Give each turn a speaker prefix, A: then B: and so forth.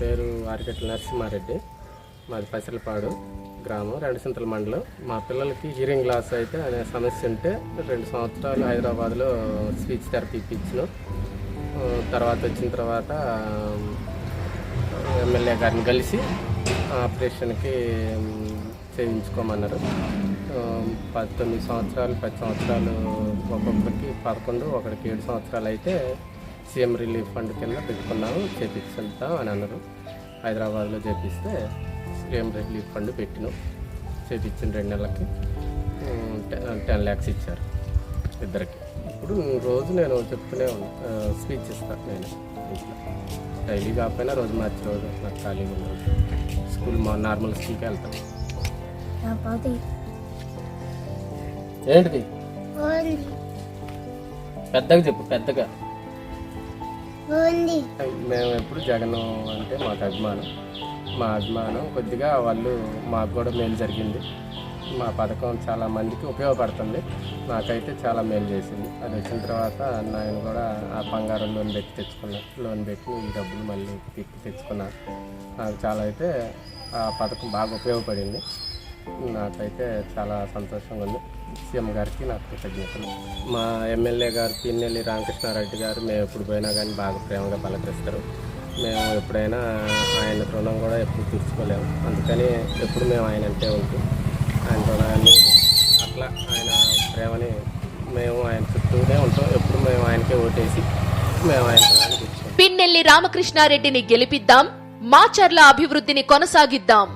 A: పేరు ఆరికట్ల నరసింహారెడ్డి. మాది పసిలపాడు గ్రామం రెండు సింతల మండలం. మా పిల్లలకి హీరింగ్ లాస్ అయితే అనే సమస్య ఉంటే రెండు సంవత్సరాలు హైదరాబాద్లో స్పీచ్ థెరపీ ఇప్పించాను. తర్వాత వచ్చిన తర్వాత ఎమ్మెల్యే గారిని కలిసి ఆపరేషన్కి చేయించుకోమన్నారు. పంతొమ్మిది సంవత్సరాలు పది సంవత్సరాలు ఒక్కొక్కరికి పదకొండు ఒకరికి ఏడు సంవత్సరాలు అయితే సీఎం రిలీఫ్ ఫండ్ కింద పెట్టుకున్నాము చేపించుకుంటాం అని అన్నారు. హైదరాబాద్లో చేపిస్తే సీఎం రిలీఫ్ ఫండ్ పెట్టినాం. చేపించిన రెండు నెలలకి టెన్ ల్యాక్స్ ఇచ్చారు ఇద్దరికి. ఇప్పుడు రోజు నేను చెప్తూనే స్పీచ్ ఇస్తాను నేను ఇంట్లో. డైలీ కాకపోయినా రోజు మార్చి రోజు నాకు ఖాళీగా ఉన్నాను స్కూల్ మా నార్మల్ స్కూల్కి వెళ్తాను ఏంటిది? పెద్దగా చెప్పు పెద్దగా.
B: ఉంది.
A: మేము ఎప్పుడు జగన్ అంటే మాకు అభిమానం. మా అభిమానం కొద్దిగా వాళ్ళు మాకు కూడా మేలు జరిగింది. మా పథకం చాలా మందికి ఉపయోగపడుతుంది. నాకైతే చాలా మేలు చేసింది. అది వచ్చిన తర్వాత నేను కూడా ఆ బంగారం లోన్ పెట్టి తెచ్చుకున్నా. లోన్ పెట్టి ఈ డబ్బులు మళ్ళీ తిప్పి తెచ్చుకున్నాను నాకు చాలా అయితే ఆ పథకం బాగా ఉపయోగపడింది. నాకైతే చాలా సంతోషంగా ఉంది సీఎం గారికి నాకు కృతజ్ఞతలు. మా ఎమ్మెల్యే గారు పిన్నెల్లి రామకృష్ణారెడ్డి గారు మేము ఎప్పుడు పోయినా కానీ బాగా ప్రేమగా పలకరిస్తారు. మేము ఎప్పుడైనా ఆయన రుణం కూడా ఎప్పుడు తీర్చుకోలేము. అందుకని ఎప్పుడు మేము ఆయన అంటే ఉంటాం ఆయన రుణాన్ని అట్లా ఆయన ప్రేమని మేము ఆయన చుట్టూనే ఉంటాం. ఎప్పుడు మేము ఆయనకే ఓటేసి మేము ఆయన రుణాన్ని
C: పిన్నెల్లి రామకృష్ణారెడ్డిని గెలిపిద్దాం. మాచర్ల అభివృద్ధిని కొనసాగిద్దాం.